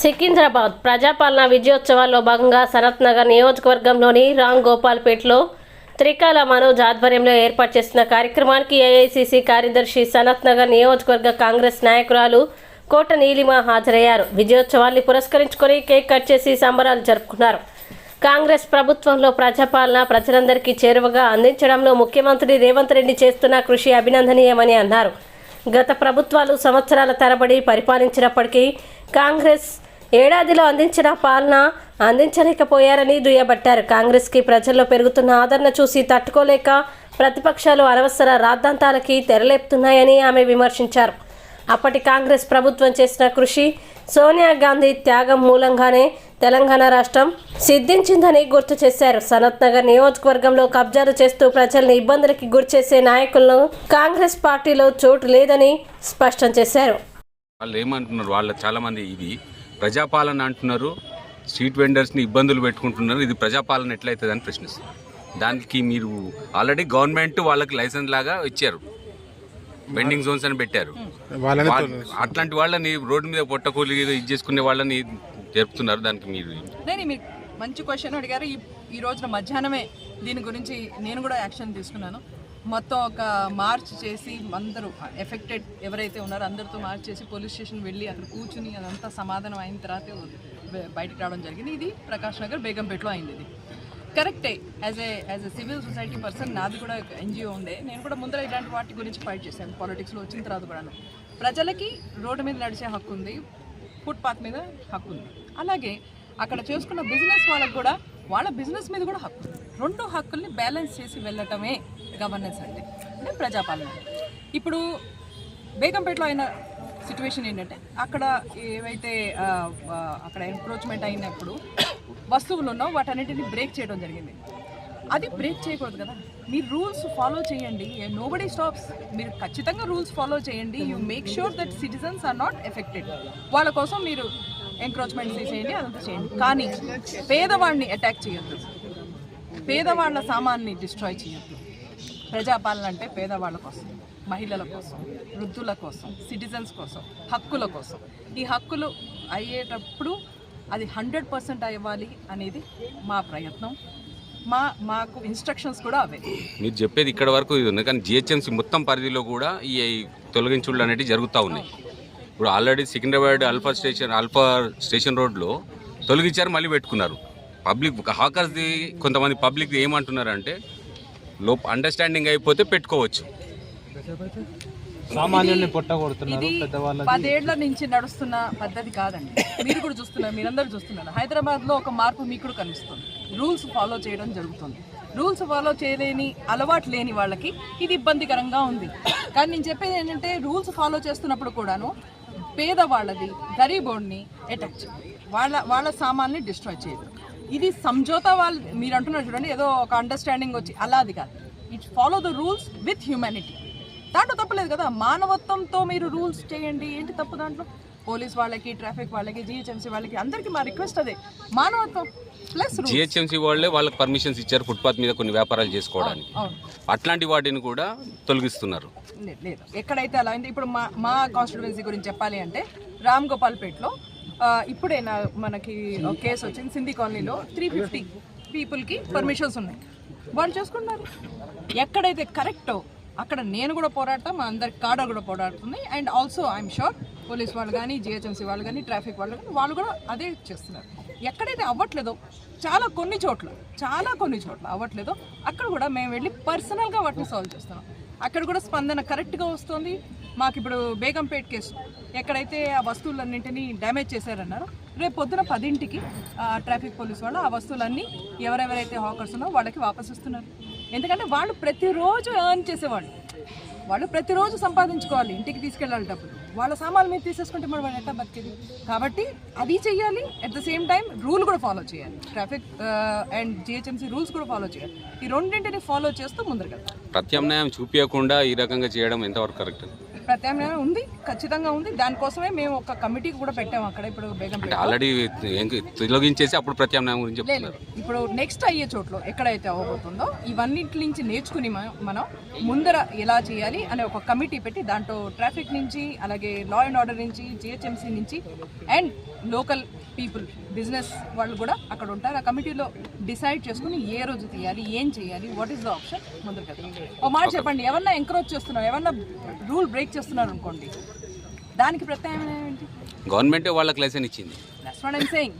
సికింద్రాబాద్ ప్రజాపాలన విజయోత్సవాల్లో భాగంగా సనత్ నగర్ నియోజకవర్గంలోని రామ్ గోపాల్పేట్లో త్రికాల మనోజ్ ఆధ్వర్యంలో ఏర్పాటు చేసిన కార్యక్రమానికి ఏఐసిసి కార్యదర్శి సనత్ నగర్ నియోజకవర్గ కాంగ్రెస్ నాయకురాలు కోట నీలిమ హాజరయ్యారు. విజయోత్సవాన్ని పురస్కరించుకొని కేక్ కట్ చేసి సంబరాలు జరుపుకున్నారు. కాంగ్రెస్ ప్రభుత్వంలో ప్రజాపాలన ప్రజలందరికీ చేరువగా అందించడంలో ముఖ్యమంత్రి రేవంత్ రెడ్డి చేస్తున్న కృషి అభినందనీయమని అన్నారు. గత ప్రభుత్వాలు సంవత్సరాల తరబడి పరిపాలించినప్పటికీ కాంగ్రెస్ ఏడాదిలో అందించిన పాలన అందించలేకపోయారని దుయ్యబట్టారు. కాంగ్రెస్కి ప్రజల్లో పెరుగుతున్న ఆదరణ చూసి తట్టుకోలేక ప్రతిపక్షాలు అనవసర రాద్ధాంతాలకి తెరలేపుతున్నాయని ఆమె విమర్శించారు. అప్పటి కాంగ్రెస్ ప్రభుత్వం చేసిన కృషి సోనియా గాంధీ త్యాగం మూలంగానే తెలంగాణ రాష్ట్రం సిద్ధించిందని గుర్తు చేశారు. సనత్ నగర్ నియోజకవర్గంలో కబ్జాలు చేస్తూ ప్రజల్ని ఇబ్బందులకి గురిచేసే నాయకులను కాంగ్రెస్ పార్టీలో చోటు లేదని స్పష్టం చేశారు. వాళ్ళు ఏమంటున్నారు? వాళ్ళ చాలామంది ఇది ప్రజాపాలన అంటున్నారు స్ట్రీట్ వెండర్స్ని ఇబ్బందులు పెట్టుకుంటున్నారు. ఇది ప్రజాపాలన ఎట్లయితుంది అని ప్రశ్నిస్తారు దానికి మీరు ఆల్రెడీ గవర్నమెంట్ వాళ్ళకి లైసెన్స్ లాగా ఇచ్చారు. బెండింగ్ జోన్స్ అని పెట్టారు. అట్లాంటి వాళ్ళని రోడ్డు మీద పొట్టకూలి ఇది చేసుకునే వాళ్ళని జరుపుతున్నారు. దానికి మీరు మంచి క్వశ్చన్ అడిగారు. ఈ ఈ రోజున మధ్యాహ్నమే దీని గురించి నేను కూడా యాక్షన్ తీసుకున్నాను. మొత్తం ఒక మార్చ్ చేసి అందరూ ఎఫెక్టెడ్ ఎవరైతే ఉన్నారో అందరితో మార్చ్ చేసి పోలీస్ స్టేషన్ వెళ్ళి అక్కడ కూర్చుని అదంతా సమాధానం అయిన తర్వాత బయటకు రావడం జరిగింది. ఇది ప్రకాష్ నగర్ బేగంపేటలో అయింది ఇది. కరెక్టే. As a as a civil society person నాది కూడా ఎన్జిఓ ఉండే. నేను కూడా ముందర ఇలాంటి వాటి గురించి ఫైట్ చేశాను పాలిటిక్స్లో వచ్చిన తర్వాత కూడా ప్రజలకి రోడ్డు మీద నడిచే హక్కు ఉంది ఫుట్పాత్ మీద హక్కు ఉంది. అలాగే అక్కడ చేసుకున్న బిజినెస్ వాళ్ళకు కూడా వాళ్ళ బిజినెస్ మీద కూడా హక్కు ఉంది. రెండు హక్కుల్ని బ్యాలెన్స్ చేసి వెళ్ళటమే. గవర్నెన్స్ అంటే అంటే ప్రజాపాలన. ఇప్పుడు బేగంపేటలో అయిన సిచ్యువేషన్ ఏంటంటే అక్కడ ఏవైతే అక్కడ ఎంక్రోచ్మెంట్ అయినప్పుడు వస్తువులు ఉన్నో వాటన్నిటిని బ్రేక్ చేయడం జరిగింది. అది బ్రేక్ చేయకూడదు కదా. మీరు రూల్స్ ఫాలో చేయండి. నోబడీ స్టాప్స్ మీరు ఖచ్చితంగా రూల్స్ ఫాలో చేయండి. You make sure that citizens are not affected వాళ్ళ కోసం మీరు ఎంక్రోచ్మెంట్ చేసేయండి అదంతా చేయండి. కానీ పేదవాడిని అటాక్ చేయొద్దు. పేదవాళ్ళ సామాన్ని డిస్ట్రాయ్ చేయొద్దు. ప్రజాపాలన అంటే పేదవాళ్ళ కోసం మహిళల కోసం వృద్ధుల కోసం సిటిజన్స్ కోసం హక్కుల కోసం. ఈ హక్కులు అయ్యేటప్పుడు అది హండ్రెడ్ పర్సెంట్ అవ్వాలి అనేది మా ప్రయత్నం. మా మాకు ఇన్స్ట్రక్షన్స్ కూడా అవే. మీరు చెప్పేది ఇక్కడ వరకు ఇది ఉంది కానీ జిహెచ్ఎంసీ మొత్తం పరిధిలో కూడా ఈ తొలగించుళ్ళు అనేవి జరుగుతూ ఉన్నాయి. ఇప్పుడు already Secunderabad alpha station alpha station రోడ్లో తొలగించారు మళ్ళీ పెట్టుకున్నారు. పబ్లిక్ హాకర్స్ది కొంతమంది పబ్లిక్ ఏమంటున్నారంటే లోప్ అండర్స్టాండింగ్ అయిపోతే పెట్టుకోవచ్చు. సామాన్యుల్ని పొట్టగొడుతున్నారు ఇది పెద్దవాళ్ళకి పదేళ్ళ నుంచి నడుస్తున్న పద్ధతి కాదండి. మీరు కూడా చూస్తున్నారు మీరందరూ చూస్తున్నారు. హైదరాబాద్లో ఒక మార్పు మీకు కూడా కనిపిస్తుంది. రూల్స్ ఫాలో చేయడం జరుగుతుంది. రూల్స్ ఫాలో చేయలేని అలవాటు లేని వాళ్ళకి ఇది ఇబ్బందికరంగా ఉంది. కానీ నేను చెప్పేది ఏంటంటే రూల్స్ ఫాలో చేస్తున్నప్పుడు కూడాను పేదవాళ్ళది గరీబోడిని అటాక్ చేయాలి వాళ్ళ వాళ్ళ సామాన్ని డిస్ట్రాయ్ చేయదు. ఇది సంజోతా వాళ్ళు మీరు అంటున్నారు చూడండి ఏదో ఒక అండర్స్టాండింగ్ వచ్చి అలా అది కాదు. It follow the rules with humanity దాంట్లో తప్పలేదు కదా? మానవత్వంతో మీరు రూల్స్ చేయండి. ఏంటి తప్పు దాంట్లో? పోలీస్ వాళ్ళకి ట్రాఫిక్ వాళ్ళకి జిహెచ్ఎంసీ వాళ్ళకి అందరికీ మా రిక్వెస్ట్ అదే. మానవత్వం ప్లస్ జిహెచ్ఎంసీ వాళ్ళే వాళ్ళకి పర్మిషన్స్ ఇచ్చారు ఫుట్పాత్ మీద కొన్ని వ్యాపారాలు చేసుకోవడానికి. అట్లాంటి వాటిని కూడా తొలగిస్తున్నారు. లేదు ఎక్కడైతే అలా ఇప్పుడు మా మా కాన్స్టిట్యువెన్సీ గురించి చెప్పాలి అంటే రామ్ గోపాల్పేట్లో ఇప్పుడైనా ఇప్పుడే నా మనకి కేసు వచ్చింది సింధీ కాలనీలో. త్రీ ఫిఫ్టీ పీపుల్కి పర్మిషన్స్ ఉన్నాయి. వాళ్ళు చేసుకుంటున్నారు ఎక్కడైతే కరెక్టో అక్కడ నేను కూడా పోరాడతాం మా అందరి కాడ కూడా పోరాడుతుంది and also I'm sure police వాళ్ళు కానీ జిహెచ్ఎంసీ వాళ్ళు కానీ ట్రాఫిక్ వాళ్ళు కానీ వాళ్ళు కూడా అదే చేస్తున్నారు. ఎక్కడైతే అవ్వట్లేదో చాలా కొన్ని చోట్ల చాలా కొన్ని చోట్ల అవ్వట్లేదో అక్కడ కూడా మేము వెళ్ళి పర్సనల్గా వాటిని సాల్వ్ చేస్తున్నాం. అక్కడ కూడా స్పందన కరెక్ట్గా వస్తుంది. మాకు ఇప్పుడు బేగంపేట్ కేసు. ఎక్కడైతే ఆ వస్తువులన్నింటినీ డ్యామేజ్ చేశారన్నారు రేపు పొద్దున పదింటికి ఆ ట్రాఫిక్ పోలీస్ వాళ్ళు ఆ వస్తువులన్నీ ఎవరెవరైతే హాకర్స్ ఉన్నో వాళ్ళకి వాపసు ఇస్తున్నారు ఎందుకంటే వాళ్ళు ప్రతిరోజు ఎర్న్ చేసేవాళ్ళు. వాళ్ళు ప్రతిరోజు సంపాదించుకోవాలి ఇంటికి తీసుకెళ్ళాలి డబ్బులు. వాళ్ళ సామాన్లు మీరు తీసేసుకుంటే మరి వాళ్ళు ఎట్లా బతికేది? కాబట్టి అది చెయ్యాలి at the same time rule కూడా ఫాలో చేయాలి. ట్రాఫిక్ అండ్ జిహెచ్ఎంసీ రూల్స్ కూడా ఫాలో చేయాలి. ఈ రెండింటిని ఫాలో చేస్తూ ముందరగా ప్రత్యామ్నాయం చూపించకుండా ఈ రకంగా చేయడం ఎంతవరకు కరెక్ట్ ప్రత్యామ్నాయం ఉంది ఖచ్చితంగా ఉంది. దానికోసమే మేము ఒక కమిటీ కూడా పెట్టాము అక్కడ ఇప్పుడు బేగంపేట ఆల్రెడీ తొలగించేసి అప్పుడు ప్రత్యామ్నాయం గురించి చెప్తున్నారు. ఇప్పుడు నెక్స్ట్ అయ్యే చోట్ల ఎక్కడైతే అవ్వబోతుందో ఇవన్నిటి నుంచి నేర్చుకుని మనం ముందర ఎలా చేయాలి అనే ఒక కమిటీ పెట్టి దాంట్లో ట్రాఫిక్ నుంచి అలాగే లా అండ్ ఆర్డర్ నుంచి జిహెచ్ఎంసీ నుంచి అండ్ లోకల్ పీపుల్ బిజినెస్ వాళ్ళు కూడా అక్కడ ఉంటారు. ఆ కమిటీలో డిసైడ్ చేసుకుని ఏ రోజు తీయాలి ఏం చేయాలి వాట్ ఈస్ ద ఆప్షన్ ముందర ఒక మాట చెప్పండి. ఎవరన్నా ఎంకరేజ్ చేస్తున్నారు ఎవరన్నా రూల్ బ్రేక్ చేస్తున్నారు అనుకోండి. దానికి ప్రత్యామ్నాయం ఏంటి? గవర్నమెంటే వాళ్ళకి లైసెన్స్ ఇచ్చింది. That's what I'm saying